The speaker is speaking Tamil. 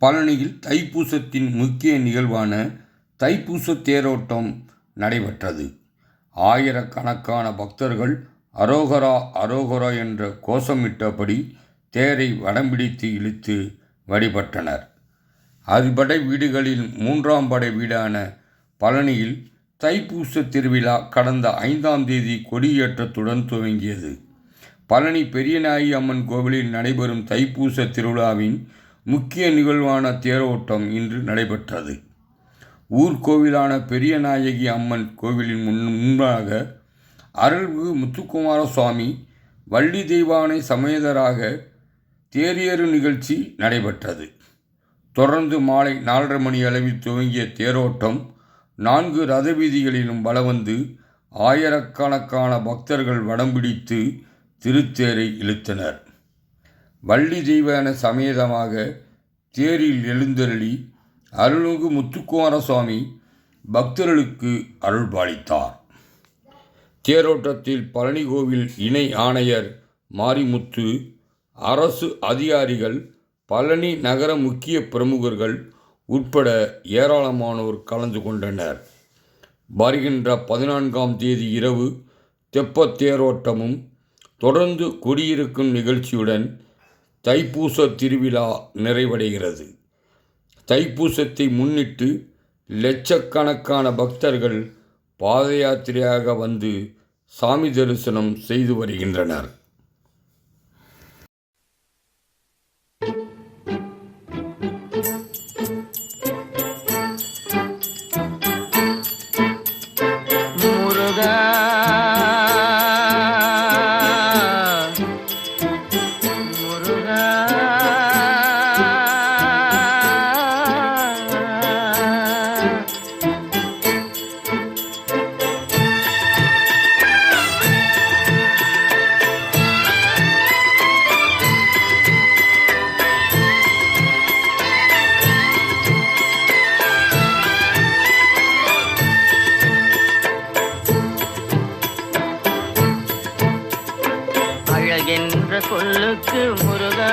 பழனியில் தைப்பூசத்தின் முக்கிய நிகழ்வான தைப்பூச தேரோட்டம் நடைபெற்றது. ஆயிரக்கணக்கான பக்தர்கள் அரோகரா அரோகரா என்ற கோஷமிட்டபடி தேரை வடம்பிடித்து இழுத்து வழிபட்டனர். அறுபடை வீடுகளில் மூன்றாம் படை வீடான பழனியில் தைப்பூச திருவிழா கடந்த ஐந்தாம் தேதி கொடியேற்றத்துடன் துவங்கியது. பழனி பெரியநாயகி அம்மன் கோவிலில் நடைபெறும் தைப்பூச திருவிழாவின் முக்கிய நிகழ்வான தேரோட்டம் இன்று நடைபெற்றது. ஊர்கோவிலான பெரியநாயகி அம்மன் கோவிலின் முன் முன்பாக அருள்மிகு முத்துக்குமார சுவாமி வள்ளி தெய்வானை சமேதராக தேரியறு நிகழ்ச்சி நடைபெற்றது. தொடர்ந்து மாலை நாலரை மணி அளவில் துவங்கிய தேரோட்டம் நான்கு ரத வீதிகளிலும் வலவந்து ஆயிரக்கணக்கான பக்தர்கள் வடம் பிடித்து திருத்தேரை இழுத்தனர். வள்ளி தெய்வான சமேதமாக தேரில் எழுந்தருளி அருள்மிகு முத்துக்குமார சுவாமி பக்தர்களுக்கு அருள்பாலித்தார். தேரோட்டத்தில் பழனி கோவில் இணை ஆணையர் மாரிமுத்து அரசு அதிகாரிகள் பழனி நகர முக்கிய பிரமுகர்கள் உட்பட ஏராளமானோர் கலந்து கொண்டனர். வருகின்ற பதினான்காம் தேதி இரவு தெப்பத் தேரோட்டமும் தொடர்ந்து கொடியிருக்கும் நிகழ்ச்சியுடன் தைப்பூச திருவிழா நிறைவடைகிறது. தைப்பூசத்தை முன்னிட்டு லட்சக்கணக்கான பக்தர்கள் பாத யாத்திரையாக வந்து சாமி தரிசனம் செய்து வருகின்றனர். என்ற சொல்லுக்கு முருகா.